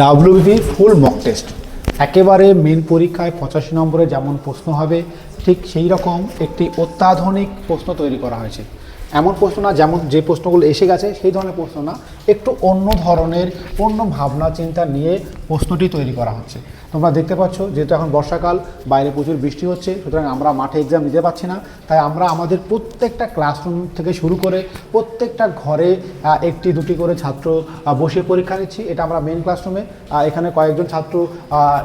WB full mock test একেবারে main পরীক্ষায় পঁচাশি নম্বরে যেমন প্রশ্ন হবে, ঠিক সেই রকম একটি অত্যাধুনিক প্রশ্ন তৈরি করা হয়েছে। এমন প্রশ্ন না, যেমন যে প্রশ্নগুলো এসে গেছে, সেই ধরনের প্রশ্ন না। একটু অন্য ধরনের, অন্য ভাবনা, চিন্তা নিয়ে প্রশ্নটি তৈরি করা হচ্ছে। তোমরা দেখতে পাচ্ছ, যেহেতু এখন বর্ষাকাল, বাইরে প্রচুর বৃষ্টি হচ্ছে, সুতরাং আমরা মাঠে এক্সাম দিতে পারছি না। তাই আমরা আমাদের প্রত্যেকটা ক্লাসরুম থেকে শুরু করে প্রত্যেকটা ঘরে একটি, দুটি করে ছাত্র বসে পরীক্ষা নিচ্ছি। এটা আমরা মেন ক্লাসরুমে এখানে কয়েকজন ছাত্র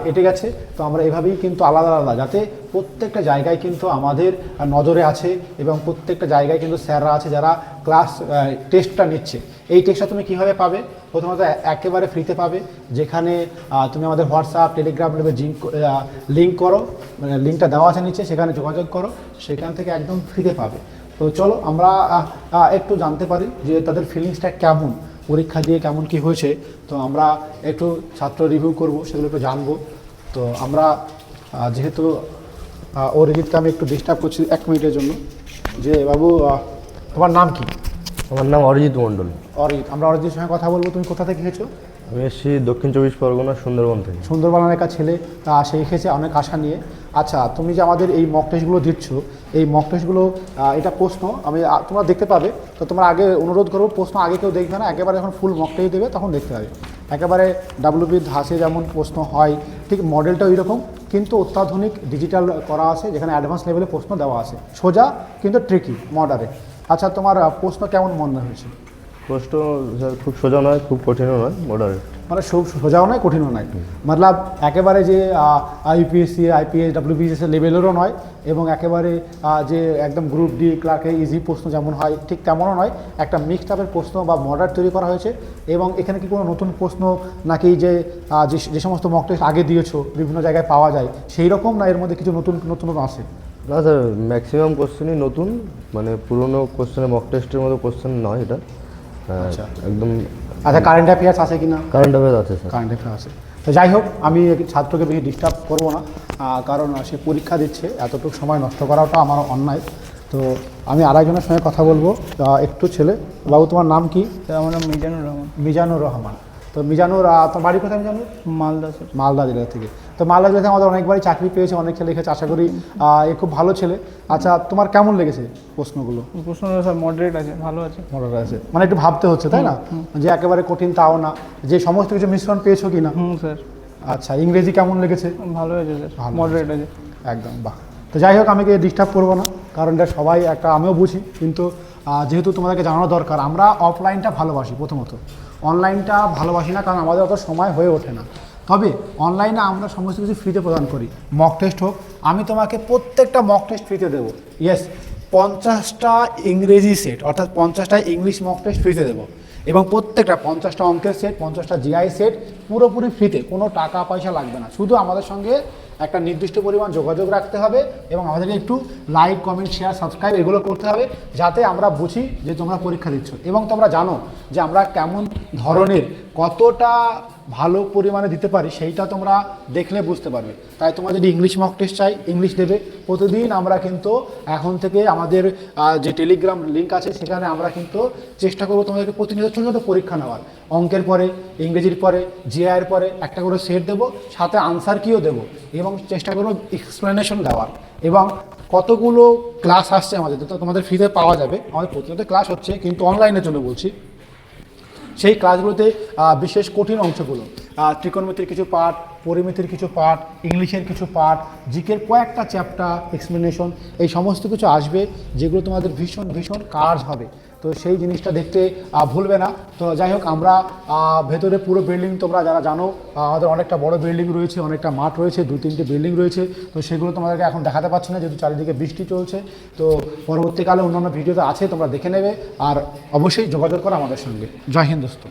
এটে গেছে। তো আমরা এভাবেই কিন্তু আলাদা আলাদা, যাতে প্রত্যেকটা জায়গায় কিন্তু আমাদের নজরে আছে এবং প্রত্যেকটা জায়গায় কিন্তু স্যাররা আছে যারা ক্লাস টেস্টটা নিচ্ছে। এই টেস্টটা তুমি কীভাবে পাবে? প্রথমত একেবারে ফ্রিতে পাবে। যেখানে তুমি আমাদের হোয়াটসঅ্যাপ টেলিগ্রাম জিঙ্ক লিঙ্ক করো। মানে লিঙ্কটা দেওয়া আছে নিচে, সেখানে যোগাযোগ করো। সেখান থেকে একদম ফ্রিতে পাবে। তো চলো, আমরা একটু জানতে পারি যে তাদের ফিলিংসটা কেমন? পরীক্ষা দিয়ে কেমন কি হয়েছে? তো আমরা একটু ছাত্র রিভিউ করব, সেগুলো একটু জানব। তো আমরা যেহেতু অরিজিৎকে আমি একটু ডিস্টার্ব করছি এক মিনিটের জন্য। যে বাবু তোমার নাম কি? আমার নাম অরিজিৎ মণ্ডল। অরিজিৎ আমরা অরিজিৎ সঙ্গে কথা বলব তুমি কোথা থেকে এসেছ? আমি এসেছি দক্ষিণ চব্বিশ পরগনা সুন্দরবন থেকে। সুন্দরবনের একটা ছেলে তা সে এসেছে অনেক আশা নিয়ে। আচ্ছা তুমি যে আমাদের এই মক টেস্টগুলো দিচ্ছ এই মক টেস্টগুলো এটা প্রশ্ন আমি তোমরা দেখতে পাবে। তো তোমরা আগে অনুরোধ করব প্রশ্ন আগে কেউ দেখবে না একেবারে যখন ফুল মক টেস্ট দেবে তখন দেখতে পাবে। একেবারে ডাব্লিউবি ধাসে যেমন প্রশ্ন হয় ঠিক মডেলটা ওই রকম কিন্তু অত্যাধুনিক ডিজিটাল করা আছে যেখানে অ্যাডভান্স লেভেলে প্রশ্ন দেওয়া আছে। সোজা কিন্তু ট্রিকি মডারে আচ্ছা তোমার প্রশ্ন কেমন মনে হয়েছে? প্রশ্ন খুব সোজা নয় খুব কঠিনও নয় মডারেট মানে সব সোজাও নয় কঠিনও নয়। মতলব একেবারে যে আইপিএসসি আইপিএস ডাব্লিউবিএস লেভেলেরও নয় এবং একেবারে যে একদম গ্রুপ ডি ক্লার্কে ইজি প্রশ্ন যেমন হয় ঠিক তেমনও নয়। একটা মিক্সড আপের প্রশ্ন বা মডার তৈরি করা হয়েছে এবং এখানে কি কোনো নতুন প্রশ্ন নাকি যে যে যে সমস্ত মক টেস্ট আগে দিয়েছ বিভিন্ন জায়গায় পাওয়া যায় সেই রকম না এর মধ্যে কিছু নতুন নতুন আছে? না স্যার ম্যাক্সিমাম কোশ্চেনই নতুন মানে পুরনো কোশ্চেনে মক টেস্টের মতো কোশ্চেন নয় এটা। হ্যাঁ, আচ্ছা। একদম আচ্ছা কারেন্ট অ্যাফেয়ার্স আছে কি না কারেন্ট অ্যাফেয়ার আছে স্যার। কারেন্ট অ্যাফেয়ার্স আছে। তো যাই হোক আমি ছাত্রকে বেশি ডিস্টার্ব করব না কারণ সে পরীক্ষা দিচ্ছে এতটুকু সময় নষ্ট করাটা আমার অন্যায়। তো আমি আরেকজনের সঙ্গে কথা বলব একটু ছেলে। বাবু তোমার নাম কি? আমার নাম মিজানুর রহমান। মিজানুর রহমান। তো মিজানুর তোমার বাড়ি কোথায় মিজানুর? মালদা মালদা জেলা থেকে। তো মালদা জেলাতে আমাদের অনেকবারই চাকরি পেয়েছে অনেক ছেলে লিখেছে আশা করি এ খুব ভালো ছেলে। আচ্ছা তোমার কেমন লেগেছে প্রশ্নগুলো? প্রশ্নটা স্যার মডারেট আছে ভালো আছে। মনে আছে। মানে একটু ভাবতে হচ্ছে তাই না? যে একেবারে কঠিন তাও না। যে সমস্ত কিছু মিশ্রণ পেয়েছ কি না হুম স্যার। আচ্ছা ইংরেজি কেমন লেগেছে? ভালো হয়েছে স্যার। মডারেট আছে। একদম বাহ। তো যাই হোক আমি ডিস্টার্ব করব না কারণ এটা সবাই একটা আমিও বুঝি কিন্তু যেহেতু তোমাদেরকে জানানো দরকার আমরা অফলাইনটা ভালোবাসি প্রথমত। অনলাইনটা ভালোবাসি না, কারণ আমাদের অত সময় হয়ে ওঠে না। তবে অনলাইনে আমরা সমস্ত কিছু ফ্রিতে প্রদান করি। মক টেস্ট হোক, আমি তোমাকে প্রত্যেকটা মক টেস্ট ফ্রিতে দেবো। ইয়েস পঞ্চাশটা ইংরেজি সেট অর্থাৎ পঞ্চাশটা ইংলিশ মক টেস্ট ফ্রিতে দেবো। এবং প্রত্যেকটা পঞ্চাশটা অঙ্কের সেট পঞ্চাশটা জিআই সেট পুরোপুরি ফ্রিতে কোনো টাকা পয়সা লাগবে না। শুধু আমাদের সঙ্গে একটা নির্দিষ্ট পরিমাণ যোগাযোগ রাখতে হবে এবং আমাদেরকে একটু লাইক কমেন্ট শেয়ার সাবস্ক্রাইব এগুলো করতে হবে যাতে আমরা বুঝি যে তোমরা পরীক্ষা দিচ্ছ। এবং তোমরা জানো যে আমরা কেমন ধরনের কতটা ভালো পরিমাণে দিতে পারি সেইটা তোমরা দেখলে বুঝতে পারবে। তাই তোমরা যদি ইংলিশ মক টেস্ট চাই ইংলিশ দেবে। প্রতিদিন আমরা কিন্তু এখন থেকে আমাদের যে টেলিগ্রাম লিঙ্ক আছে সেখানে আমরা কিন্তু চেষ্টা করব তোমাদেরকে প্রতিনিয়ত ছোটো ছোটো পরীক্ষা নেওয়ার। অঙ্কের পরে, ইংরেজির পরে জিআইয়ের পরে একটা করে সেট দেবো, সাথে আনসার কিও দেবো এবং চেষ্টা করব এক্সপ্লেনেশন দেওয়ার। এবং কতগুলো ক্লাস আসছে আমাদের তো তোমাদের ফ্রিতে পাওয়া যাবে। আমাদের প্রতিনিয়ত ক্লাস হচ্ছে, কিন্তু অনলাইনের জন্য বলছি। সেই ক্লাসগুলোতে বিশেষ কঠিন অংশগুলো ত্রিকোণমিতির কিছু পার্ট পরিমিতির কিছু পার্ট ইংলিশের কিছু পার্ট জিকের কয়েকটা চ্যাপ্টার এক্সপ্লেনেশন এই সমস্ত কিছু আসবে, যেগুলো তোমাদের ভীষণ ভীষণ কাজ হবে। তো সেই জিনিসটা দেখতে ভুলবে না। তো যাই হোক, আমরা ভেতরে পুরো বিল্ডিং তোমরা যারা জানো আমাদের অনেকটা বড় বিল্ডিং রয়েছে, অনেকটা মাঠ রয়েছে, দু তিনটে বিল্ডিং রয়েছে। তো সেগুলো তোমাদেরকে এখন দেখাতে পারছি না, যেহেতু চারিদিকে বৃষ্টি চলছে। তো পরবর্তীকালে অন্যান্য ভিডিও তো আছে, তোমরা দেখে নেবে। আর অবশ্যই যোগাযোগ করো আমাদের সঙ্গে। জয় হিন্দ দোস্ত।